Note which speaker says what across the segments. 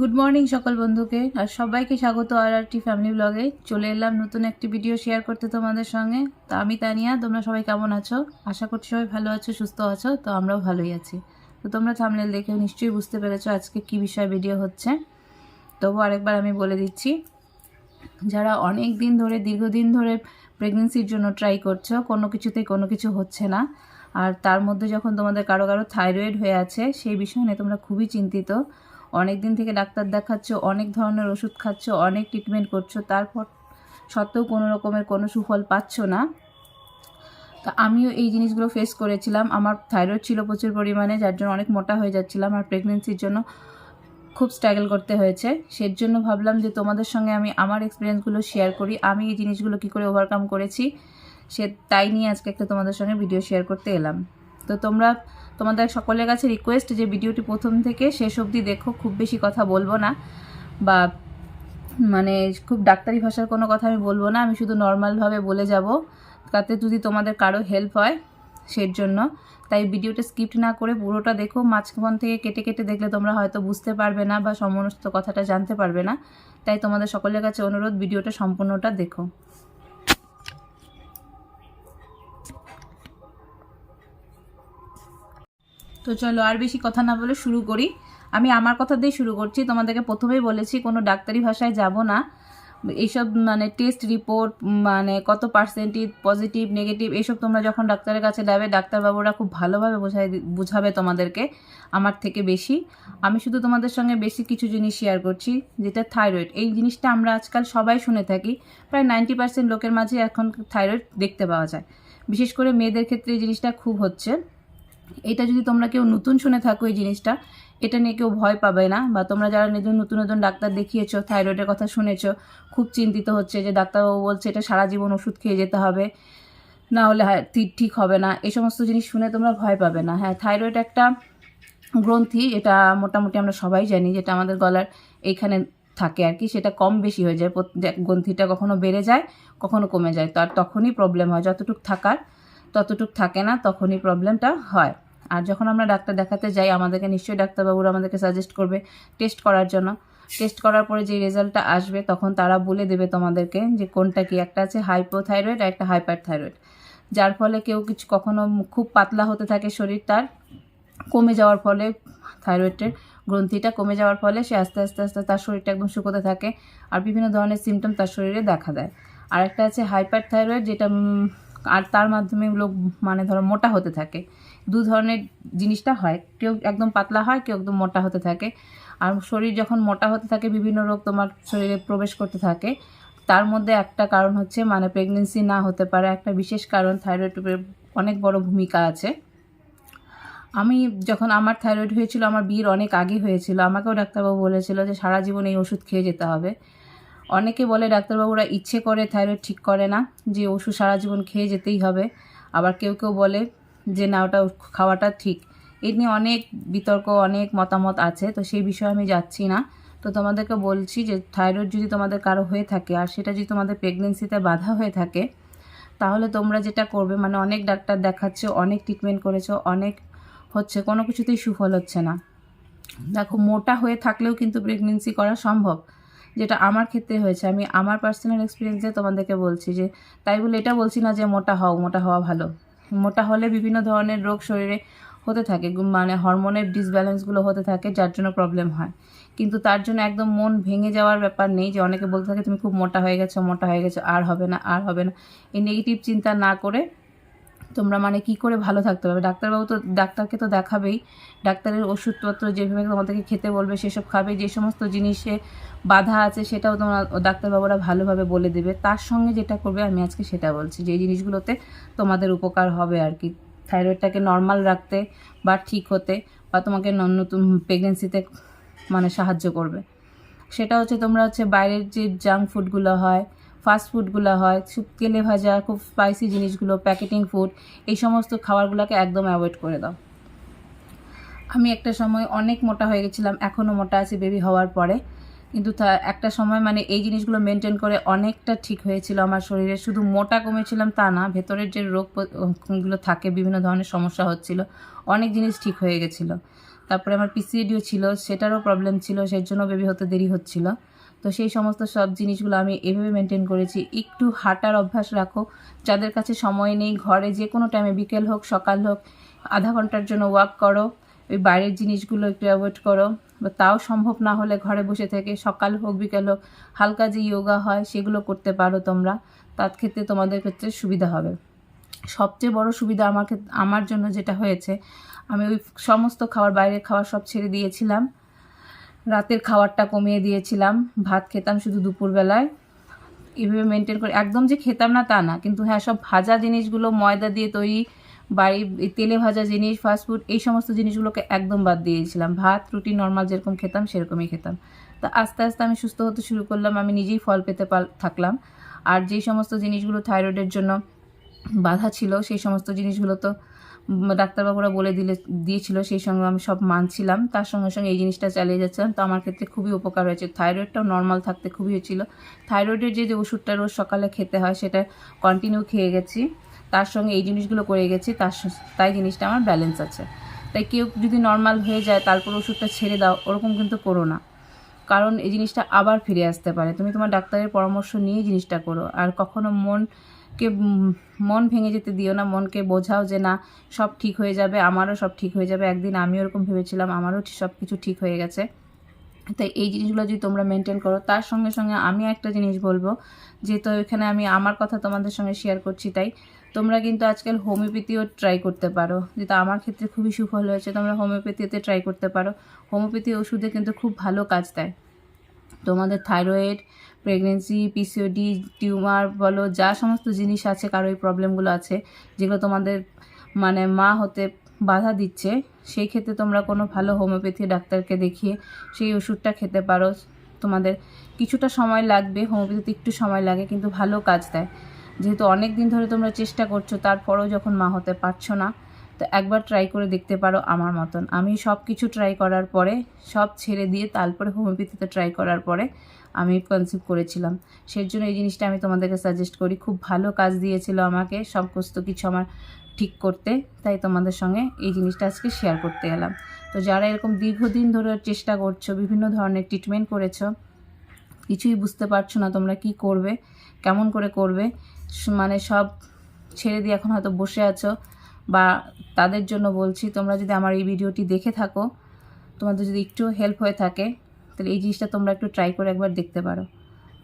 Speaker 1: Good morning সকল বন্ধুকে। আর সবাইকে স্বাগত আর আর টি ফ্যামিলি ব্লগে চলে এলাম নতুন একটি ভিডিও শেয়ার করতে তোমাদের সঙ্গে। তো আমি তানিয়া, তোমরা সবাই কেমন আছো? আশা করছি সবাই ভালো আছো, সুস্থ আছো, তো আমরাও ভালোই আছি। তো তোমরা থামনেল দেখে নিশ্চয়ই বুঝতে পেরেছ আজকে কি বিষয়ে ভিডিও হচ্ছে। তবু আরেকবার আমি বলে দিচ্ছি, যারা অনেক দিন ধরে, দীর্ঘদিন ধরে প্রেগনেন্সির জন্য ট্রাই করছ, কোনো কিছুতেই কোনো কিছু হচ্ছে না। আর তার মধ্যে যখন তোমাদের কারও কারও থাইরয়েড হয়ে আছে, সেই বিষয় নিয়ে তোমরা খুবই চিন্তিত। অনেক দিন থেকে ডাক্তার দেখাচ্ছ, অনেক ধরনের ওষুধ খাচ্ছ, অনেক ট্রিটমেন্ট করছ, তারপর সত্ত্বেও কোনো রকমের কোনো সুফল পাচ্ছ না। তা আমিও এই জিনিসগুলো ফেস করেছিলাম। আমার থাইরয়েড ছিল প্রচুর পরিমাণে, যার জন্য অনেক মোটা হয়ে যাচ্ছিলাম। আর প্রেগনেন্সির জন্য খুব স্ট্রাগল করতে হয়েছে। সের জন্য ভাবলাম যে তোমাদের সঙ্গে আমি আমার এক্সপিরিয়েন্সগুলো শেয়ার করি। আমি এই জিনিসগুলো কী করে ওভারকাম করেছি, সে তাই নিয়ে আজকে একটা তোমাদের সঙ্গে ভিডিও শেয়ার করতে এলাম। তো তোমরা তোমাদের সকলের কাছে রিকোয়েস্ট যে ভিডিওটি প্রথম থেকে শেষ অবধি দেখো, খুব বেশি কথা বলব না। বা মানে খুব ডাক্তারি ভাষার কোনো কথা আমি বলব না, আমি শুধু নর্মালভাবে বলে যাব। তাতে যদি তোমাদের কারও হেল্প হয় সের জন্য। তাই ভিডিওটা স্কিপ্ট না করে পুরোটা দেখো, মাঝখান থেকে কেটে কেটে দেখলে তোমরা হয়তো বুঝতে পারবে না বা সমস্ত কথাটা জানতে পারবে না। তাই তোমাদের সকলের কাছে অনুরোধ ভিডিওটা সম্পূর্ণটা দেখো। তো চলো আর বেশি কথা না বলে শুরু করি। আমি আমার কথা দিয়ে শুরু করছি। তোমাদেরকে প্রথমেই বলেছি, কোনো ডাক্তারি ভাষায় যাব না। এইসব মানে টেস্ট রিপোর্ট মানে কত পার্সেন্টেজ পজিটিভ নেগেটিভ এইসব তোমরা যখন ডাক্তারের কাছে যাবে, ডাক্তারবাবুরা খুব ভালোভাবে বোঝাই বুঝাবে তোমাদেরকে, আমার থেকে বেশি। আমি শুধু তোমাদের সঙ্গে বেশি কিছু জিনিস শেয়ার করছি, যেটা থাইরয়েড এই জিনিসটা আমরা আজকাল সবাই শুনে থাকি, প্রায় নাইনটি পার্সেন্ট লোকের মাঝে এখন থাইরয়েড দেখতে পাওয়া যায়। বিশেষ করে মেয়েদের ক্ষেত্রে এই জিনিসটা খুব হচ্ছে। এটা যদি তোমরা কেউ নতুন শুনে থাকো এই জিনিসটা, এটা নিয়ে কেউ ভয় পাবে না। বা তোমরা যারা নতুন নতুন নতুন ডাক্তার দেখিয়েছো থাইরয়েডের কথা শুনেছো, খুব চিন্তিত হচ্ছে যে ডাক্তারবাবু বলছে এটা সারা জীবন ওষুধ খেয়ে যেতে হবে, না হলে হ্যাঁ ঠিক হবে না। এই সমস্ত জিনিস শুনে তোমরা ভয় পাবে না। হ্যাঁ থাইরয়েড একটা গ্রন্থি, এটা মোটামুটি আমরা সবাই জানি যেটা আমাদের গলার এইখানে থাকে আর কি, সেটা কম বেশি হয়ে যায়। গ্রন্থিটা কখনো বেড়ে যায়, কখনো কমে যায়। তো আর তখনই প্রবলেম হয়, যতটুক থাকার। ততটুক থাকে না, তখনই প্রবলেমটা হয়। আর যখন আমরা ডাক্তার দেখাতে যাই, আমাদেরকে নিশ্চয়ই ডাক্তারবাবুরা আমাদেরকে সাজেস্ট করবে টেস্ট করার জন্য। টেস্ট করার পরে যে রেজাল্টটা আসবে, তখন তারা বলে দেবে তোমাদেরকে যে কোনটা কি, একটা আছে হাইপোথাইরয়েড আর একটা হাইপার থাইরয়েড যার ফলে কেউ কিছু কখনো খুব পাতলা হতে থাকে শরীর, তার কমে যাওয়ার ফলে থাইরয়েডের গ্রন্থিটা কমে যাওয়ার ফলে সে আস্তে আস্তে আস্তে তার শরীরটা একদম শুকোতে থাকে আর বিভিন্ন ধরনের সিমটম তার শরীরে দেখা দেয়। আর একটা আছে হাইপার থাইরয়েড যেটা আর তার মাধ্যমে লোক মানে ধরো মোটা হতে থাকে। দু ধরনের জিনিসটা হয়। কেউ একদম পাতলা হয়, কেউ একদম মোটা হতে থাকে। আর শরীর যখন মোটা হতে থাকে, বিভিন্ন রোগ তোমার শরীরে প্রবেশ করতে থাকে। তার মধ্যে একটা কারণ হচ্ছে মানে প্রেগনেন্সি না হতে পারে। একটা বিশেষ কারণ থাইরয়েডের অনেক বড় ভূমিকা আছে। আমি যখন আমার থাইরয়েড হয়েছিল, আমার বিয়ের অনেক আগে হয়েছিল, আমাকেও ডাক্তারবাবু বলেছিল যে সারা জীবন এই ওষুধ খেয়ে যেতে হবে। অনেকে বলে ডাক্তারবাবুরা ইচ্ছে করে থাইরয়েড ঠিক করে না, যে ওষুধ সারা জীবন খেয়ে যেতেই হবে। আবার কেউ কেউ বলে যে না, ওটা খাওয়াটা ঠিক। এই নিয়ে অনেক বিতর্ক, অনেক মতামত আছে, তো সেই বিষয়ে আমি যাচ্ছি না। তো তোমাদেরকে বলছি যে থাইরয়েড যদি তোমাদের কারও হয়ে থাকে আর সেটা যদি তোমাদের প্রেগনেন্সিতে বাধা হয়ে থাকে, তাহলে তোমরা যেটা করবে মানে অনেক ডাক্তার দেখাচ্ছে, অনেক ট্রিটমেন্ট করেছ, অনেক হচ্ছে, কোনো কিছুতেই সুফল হচ্ছে না। দেখো, মোটা হয়ে থাকলেও কিন্তু প্রেগনেন্সি করা সম্ভব। যেটা আমার ক্ষেত্রে হয়েছে, আমি আমার পার্সোনাল এক্সপিরিয়েন্সে তোমাদেরকে বলছি যে, তাই বলে এটা বলছি না যে মোটা হও, মোটা হওয়া ভালো। মোটা হলে বিভিন্ন ধরনের রোগ শরীরে হতে থাকে মানে হরমোনের ডিসব্যালেন্সগুলো হতে থাকে, যার জন্য প্রবলেম হয়। কিন্তু তার জন্য একদম মন ভেঙে যাওয়ার ব্যাপার নেই যে অনেকে বলতে থাকে, তুমি খুব মোটা হয়ে গেছো, মোটা হয়ে গেছো, আর হবে না, আর হবে না। এই নেগেটিভ চিন্তা না করে তোমরা মানে কি করে ভালো থাকতে পারবে? ডাক্তারবাবু তো, ডাক্তারকে তো দেখাবেই। ডাক্তারের ওষুধপত্র যেভাবে তোমাদেরকে খেতে বলবে, সেসব খাবে। যে সমস্ত জিনিসে বাধা আছে, সেটাও তোমরা ডাক্তারবাবুরা ভালোভাবে বলে দেবে। তার সঙ্গে যেটা করবে, আমি আজকে সেটা বলছি। যে জিনিসগুলোতে তোমাদের উপকার হবে আর কি। থাইরয়েডটাকে নর্মাল রাখতে বা ঠিক হতে বা তোমাকে নতুন প্রেগনেন্সিতে মানে সাহায্য করবে। সেটা হচ্ছে তোমরা হচ্ছে বাইরের যে জাঙ্ক ফুডগুলো হয় ফাস্ট ফুডগুলো হয় খুব তেলে ভাজা, খুব স্পাইসি জিনিসগুলো প্যাকেটিং ফুড এই সমস্ত খাবারগুলোকে একদম অ্যাভয়েড করে দাও। আমি একটা সময় অনেক মোটা হয়ে গেছিলাম এখনও মোটা আছি বেবি হওয়ার পরে। কিন্তু তা একটা সময় মানে এই জিনিসগুলো মেনটেন করে অনেকটা ঠিক হয়েছিল আমার শরীরে। শুধু মোটা কমেছিলাম তা না, ভেতরের যে রোগগুলো থাকে, বিভিন্ন ধরনের সমস্যা হচ্ছিল, অনেক জিনিস ঠিক হয়ে গেছিল। তারপরে আমার পিসিএডিও ছিল, সেটারও প্রবলেম ছিল সেই জন্য বেবি হতে দেরি হচ্ছিল। তো সেই সমস্ত সব জিনিসগুলো আমি এভাবে মেনটেন করেছি। একটু হাঁটার অভ্যাস রাখো। যাদের কাছে সময় নেই, ঘরে যে কোনো টাইমে বিকেল হোক, সকাল হোক, আধা ঘণ্টার জন্য ওয়াক করো, ওই বাইরের জিনিসগুলো একটু অ্যাভয়েড করো। বা তাও সম্ভব না হলে ঘরে বসে থেকে সকাল হোক, বিকেল হোক, হালকা যে ইয়োগা হয়, সেগুলো করতে পারো তোমরা। তার ক্ষেত্রে তোমাদের ক্ষেত্রে সুবিধা হবে। সবচেয়ে বড় সুবিধা আমার আমার জন্য যেটা হয়েছে, আমি ওই সমস্ত খাবার বাইরের খাবার সব ছেড়ে দিয়েছিলাম। রাতের খাবারটা কমিয়ে দিয়েছিলাম, ভাত খেতাম শুধু দুপুরবেলায়। এভাবে মেনটেন করে, একদম যে খেতাম না তা না, কিন্তু হ্যাঁ সব ভাজা জিনিসগুলো, ময়দা দিয়ে তৈরি বাড়ি তেলে ভাজা জিনিস ফাস্টফুড এই সমস্ত জিনিসগুলোকে একদম বাদ দিয়েছিলাম। ভাত, রুটি নর্মাল যেরকম খেতাম, সেরকমই খেতাম। তা আস্তে আস্তে আমি সুস্থ হতে শুরু করলাম, আমি নিজেই ফল পেতে থাকলাম। আর যেই সমস্ত জিনিসগুলো থাইরয়েডের জন্য বাধা ছিল, সেই সমস্ত জিনিসগুলো তো ডাক্তারবাবুরা বলে দিলে, দিয়েছিল, সেই সঙ্গে আমি সব মানছিলাম। তার সঙ্গে সঙ্গে এই জিনিসটা চালিয়ে যাচ্ছিলাম। তো আমার ক্ষেত্রে খুবই উপকার হয়েছে। থাইরয়েডটাও নর্মাল থাকতে খুবই হয়েছিল। থাইরয়েডের যে যে ওষুধটা রোজ সকালে খেতে হয়, সেটা কন্টিনিউ খেয়ে গেছি। তার সঙ্গে এই জিনিসগুলো করে গেছি। তার তাই জিনিসটা আমার ব্যালেন্স আছে। তাই কেউ যদি নর্মাল হয়ে যায়, তারপর ওষুধটা ছেড়ে দাও, ওরকম কিন্তু করো না। কারণ এই জিনিসটা আবার ফিরে আসতে পারে। তুমি তোমার ডাক্তারের পরামর্শ নিয়ে জিনিসটা করো। আর কখনো মনকে উম, মন ভেঙে যেতে দিও না মনকে বোঝাও যে না সব ঠিক হয়ে যাবে আমারও সব ঠিক হয়ে যাবে। একদিন আমিও ওরকম ভেবেছিলাম আমারও সব কিছু ঠিক হয়ে গেছে। তাই এই জিনিসগুলো যদি তোমরা মেনটেন করো তার সঙ্গে সঙ্গে আমি একটা জিনিস বলব যেহেতু এখানে আমি আমার কথা তোমাদের সঙ্গে শেয়ার করছি তাই। তোমরা কিন্তু আজকাল হোমিওপ্যাথিও ট্রাই করতে পারো। যেটা আমার ক্ষেত্রে খুবই সুফল হয়েছে তোমরা হোমিওপ্যাথিতে ট্রাই করতে পারো। হোমিওপ্যাথি ওষুধে কিন্তু খুব ভালো কাজ দেয়। তোমাদের থাইরয়েড প্রেগনেন্সি পিসিওডি টিউমার বলো, যা সমস্ত জিনিস আছে, কারও এই প্রবলেমগুলো আছে, যেগুলো তোমাদের মানে মা হতে বাধা দিচ্ছে, সেই ক্ষেত্রে তোমরা কোনো ভালো হোমিওপ্যাথি ডাক্তারকে দেখিয়ে সেই ওষুধটা খেতে পারো। তোমাদের কিছুটা সময় লাগবে হোমিওপ্যাথিতে একটু সময় লাগে, কিন্তু ভালো কাজ দেয়। যেহেতু অনেক দিন ধরে তোমরা চেষ্টা করছ, তারপরেও যখন মা হতে পারছ না, তো একবার ট্রাই করে দেখতে পারো আমার মতন। আমি সব কিছু ট্রাই করার পরে, সব ছেড়ে দিয়ে তারপরে হোমিওপ্যাথিতে ট্রাই করার পরে আমি কনসিভ করেছিলাম। সেই জন্য এই জিনিসটা আমি তোমাদেরকে সাজেস্ট করি। খুব ভালো কাজ দিয়েছিল আমাকে সমস্ত কিছু আমার ঠিক করতে। তাই তোমাদের সঙ্গে এই জিনিসটা আজকে শেয়ার করতে এলাম। তো যারা এরকম দীর্ঘদিন ধরে চেষ্টা করছ, বিভিন্ন ধরনের ট্রিটমেন্ট করেছ, কিছুই বুঝতে পারছ না তোমরা কি করবে, কেমন করে করবে মানে সব ছেড়ে দিয়ে এখন হয়তো বসে আছো বা তাদের জন্য বলছি, তোমরা যদি আমার এই ভিডিওটি দেখে থাকো, তোমাদের যদি একটু হেল্প হয়ে থাকে তাহলে এই জিনিসটা তোমরা একটু ট্রাই করে একবার দেখতে পারো।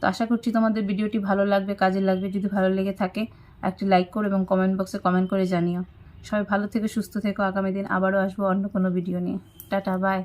Speaker 1: তো আশা করছি তোমাদের ভিডিওটি ভালো লাগবে, কাজে লাগবে, যদি ভালো লেগে থাকে, একটি লাইক করো এবং কমেন্ট বক্সে কমেন্ট করে জানিও। সবাই ভালো থেকে, সুস্থ থেকো, আগামী দিন আবারও আসব অন্য কোনো ভিডিও নিয়ে। Tata bye